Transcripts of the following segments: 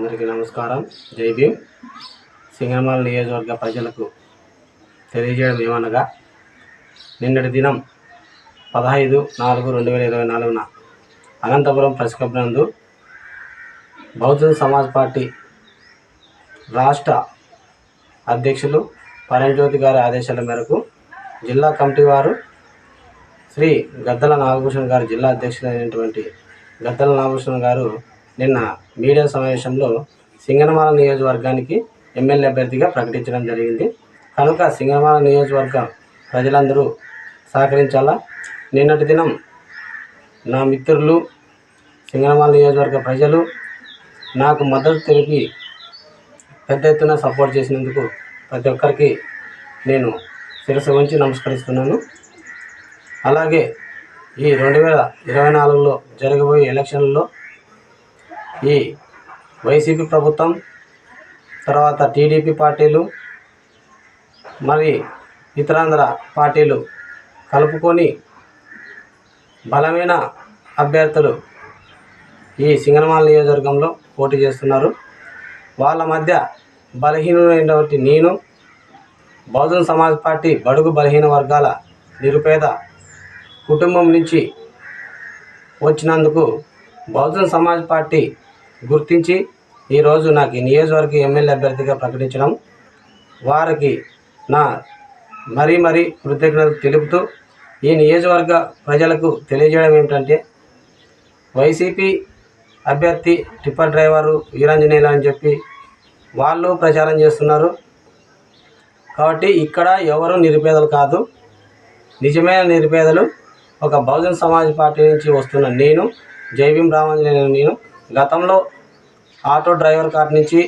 అందరికీ నమస్కారం. జై భీమ్. సింగనమాల నియోజకవర్గ ప్రజలకు తెలియజేయడం ఏమనగా నిన్నటి దినం పదహైదు నాలుగు రెండు వేల ఇరవై నాలుగున అనంతపురం ప్రెస్ క్లబ్ నందు బహుజన్ సమాజ్ పార్టీ రాష్ట్ర అధ్యక్షులు పరంజ్యోతి గారి ఆదేశాల మేరకు జిల్లా కమిటీ వారు శ్రీ గద్దల నాగభూషణ్ గారు జిల్లా అధ్యక్షులైనటువంటి గద్దల నాగభూషణ్ గారు నిన్న మీడియా సమావేశంలో సింగనమాల నియోజకవర్గానికి ఎమ్మెల్యే అభ్యర్థిగా ప్రకటించడం జరిగింది. కనుక సింగనమాల నియోజకవర్గ ప్రజలందరూ సహకరించాలా? నిన్నటి దినం నా మిత్రులు సింగనమాల నియోజకవర్గ ప్రజలు నాకు మద్దతు తెలిపి పెద్ద ఎత్తున సపోర్ట్ చేసినందుకు ప్రతి ఒక్కరికి నేను శిరసు ఉంచి నమస్కరిస్తున్నాను. అలాగే ఈ రెండు వేల ఇరవై నాలుగులో జరగబోయే ఎలక్షన్లలో ఈ వైసీపీ ప్రభుత్వం తర్వాత టీడీపీ పార్టీలు మరి ఇతరాంధ్ర పార్టీలు కలుపుకొని బలమైన అభ్యర్థులు ఈ సింగనమాల నియోజకవర్గంలో పోటీ చేస్తున్నారు. వాళ్ళ మధ్య బలహీనమైనటువంటి నేను బహుజన్ సమాజ్ పార్టీ బడుగు బలహీన వర్గాల నిరుపేద కుటుంబం నుంచి వచ్చినందుకు బహుజన్ సమాజ్ పార్టీ గుర్తించి ఈరోజు నాకు ఈ నియోజకవర్గ ఎమ్మెల్యే అభ్యర్థిగా ప్రకటించడం. వారికి నా మరీ మరీ కృతజ్ఞతలు తెలుపుతూ ఈ నియోజకవర్గ ప్రజలకు తెలియజేయడం ఏమిటంటే వైసీపీ అభ్యర్థి టిప్పర్ డ్రైవరు వీరాంజనేయులు అని చెప్పి వాళ్ళు ప్రచారం చేస్తున్నారు. కాబట్టి ఇక్కడ ఎవరు నిరుపేదలు కాదు. నిజమైన నిరుపేదలు ఒక బహుజన్ సమాజ్ పార్టీ నుంచి వస్తున్న నేను జైభీం రామాంజనేయులు నేను. గతంలో ఆటో డ్రైవర్ కాటి నుంచి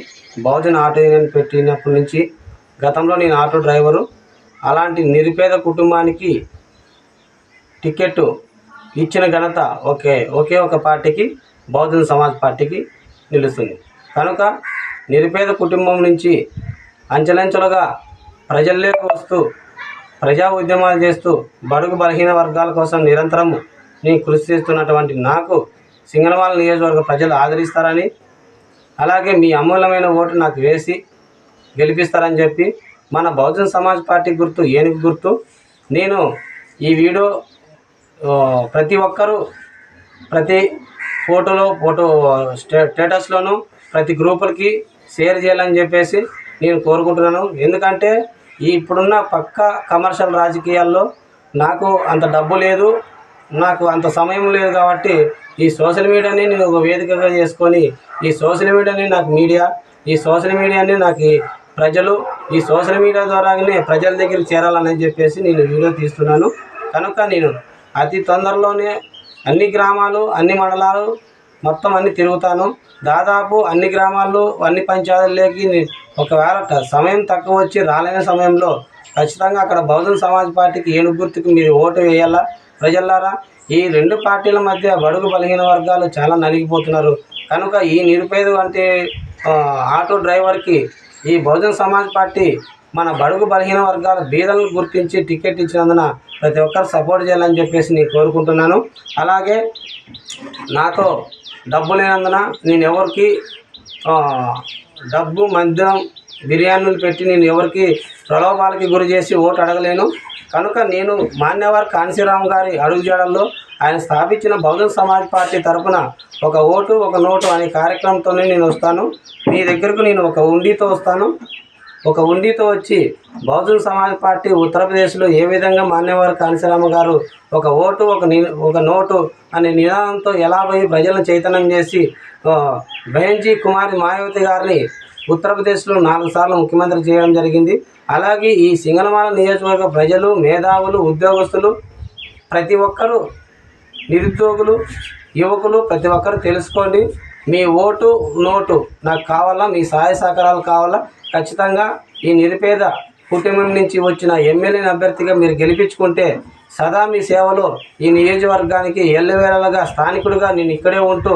బహుజన్ ఆటో యూనియన్ పెట్టినప్పటి నుంచి గతంలో నేను ఆటో డ్రైవరు. అలాంటి నిరుపేద కుటుంబానికి టికెట్ ఇచ్చిన ఘనత ఒకే ఒకే ఒక పార్టీకి బహుజన సమాజ్ పార్టీకి నిలుస్తుంది. కనుక నిరుపేద కుటుంబం నుంచి అంచెలంచెలుగా ప్రజల్లోకి వస్తూ ప్రజా ఉద్యమాలు చేస్తూ బడుగు బలహీన వర్గాల కోసం నిరంతరం నేను కృషి చేస్తున్నటువంటి నాకు సింగనమాల నియోజకవర్గ ప్రజలు ఆదరిస్తారని అలాగే మీ అమూల్యమైన ఓటు నాకు వేసి గెలిపిస్తారని చెప్పి మన బహుజన్ సమాజ్ పార్టీ గుర్తు ఏనుగు గుర్తు నేను ఈ వీడియో ప్రతి ఒక్కరూ ప్రతి ఫోటోలో ఫోటో స్టే ప్రతి గ్రూపులకి షేర్ చేయాలని చెప్పేసి నేను కోరుకుంటున్నాను. ఎందుకంటే ఈ ఇప్పుడున్న పక్క కమర్షియల్ రాజకీయాల్లో నాకు అంత డబ్బు లేదు నాకు అంత సమయం లేదు కాబట్టి ఈ సోషల్ మీడియాని నేను ఒక వేదికగా చేసుకొని ఈ సోషల్ మీడియాని నాకు మీడియా ఈ సోషల్ మీడియాని నాకు ప్రజలు ఈ సోషల్ మీడియా ద్వారానే ప్రజల దగ్గర చేరాలని చెప్పేసి నేను వీడియో తీస్తున్నాను. కనుక నేను అతి తొందరలోనే అన్ని గ్రామాలు అన్ని మండలాలు మొత్తం అన్ని తిరుగుతాను. దాదాపు అన్ని గ్రామాల్లో అన్ని పంచాయతీలకి ఒకవేళ సమయం తక్కువ వచ్చి రాలేని సమయంలో ఖచ్చితంగా అక్కడ బహుజన్ సమాజ్ పార్టీకి ఏనుగు గుర్తుకు మీరు ఓటు వేయాలా? ప్రజల్లారా ఈ రెండు పార్టీల మధ్య బడుగు బలహీన వర్గాలు చాలా నలిగిపోతున్నారు. కనుక ఈ నిరుపేద వంటి ఆటో డ్రైవర్కి ఈ బహుజన్ సమాజ్ పార్టీ మన బడుగు బలహీన వర్గాల బీదలను గుర్తించి టికెట్ ఇచ్చినందున ప్రతి ఒక్కరు సపోర్ట్ చేయాలని చెప్పేసి నేను కోరుకుంటున్నాను. అలాగే నాతో డబ్బు లేనందున నేను ఎవరికి డబ్బు మద్యం బిర్యానీలు పెట్టి నేను ఎవరికి ప్రలోభాలకి గురి చేసి ఓటు అడగలేను. కనుక నేను మాన్యవారి కాంశీరామ్ గారి అడుగుజాడల్లో ఆయన స్థాపించిన బహుజన్ సమాజ్ పార్టీ తరపున ఒక ఓటు ఒక నోటు అనే కార్యక్రమంతోనే నేను వస్తాను. మీ దగ్గరకు నేను ఒక ఉండితో వస్తాను. ఒక ఉండితో వచ్చి బహుజన్ సమాజ్ పార్టీ ఉత్తరప్రదేశ్లో ఏ విధంగా మాన్యవారి కాంశీరామ గారు ఒక ఓటు ఒక ని ఒక నోటు అనే నినాదంతో ఎలా పోయి ప్రజలను చైతన్యం చేసి ఆ, కుమారి మాయావతి గారిని ఉత్తరప్రదేశ్లో నాలుగు సార్లు ముఖ్యమంత్రి చేయడం జరిగింది. అలాగే ఈ సింగనమాల నియోజకవర్గ ప్రజలు మేధావులు ఉద్యోగస్తులు ప్రతి ఒక్కరూ నిరుద్యోగులు యువకులు ప్రతి ఒక్కరు తెలుసుకోండి. మీ ఓటు నోటు నాకు కావాలా? మీ సహాయ సహకారాలు కావాలా? ఖచ్చితంగా ఈ నిరుపేద కుటుంబం నుంచి వచ్చిన ఎమ్మెల్యేని అభ్యర్థిగా మీరు గెలిపించుకుంటే సదా మీ సేవలో ఈ నియోజకవర్గానికి ఎల్లవేళలుగా స్థానికుడిగా నేను ఇక్కడే ఉంటూ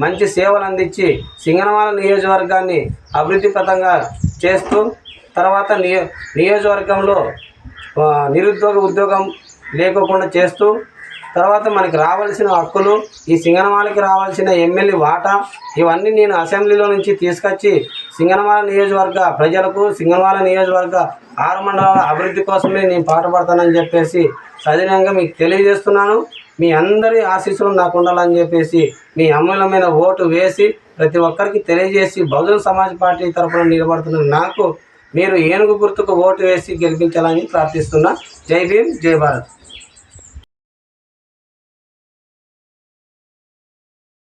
మంచి సేవలు అందించి సింగనమాల నియోజకవర్గాన్ని అభివృద్ధి పథంగా చేస్తూ తర్వాత నియో నియోజకవర్గంలో నిరుద్యోగ ఉద్యోగం లేకోకుండా చేస్తూ తర్వాత మనకి రావాల్సిన హక్కులు ఈ సింగనమాలకి రావాల్సిన ఎమ్మెల్యే వాటా ఇవన్నీ నేను అసెంబ్లీలో నుంచి తీసుకొచ్చి సింగనమాల నియోజకవర్గ ప్రజలకు సింగనమాల నియోజకవర్గ ఆరు మండలాల అభివృద్ధి కోసమే నేను పాటుపడతానని చెప్పేసి సవినయంగా మీకు తెలియజేస్తున్నాను. మీ అందరి ఆశీస్సులు నాకు ఉండాలని చెప్పేసి మీ అమూల్యమైన ఓటు వేసి ప్రతి ఒక్కరికి తెలియజేసి బహుజన సమాజ్ పార్టీ తరఫున నిలబడుతున్న నాకు మీరు ఏనుగు గుర్తుకు ఓటు వేసి గెలిపించాలని ప్రార్థిస్తున్నా. జై భీమ్ జై భారత్.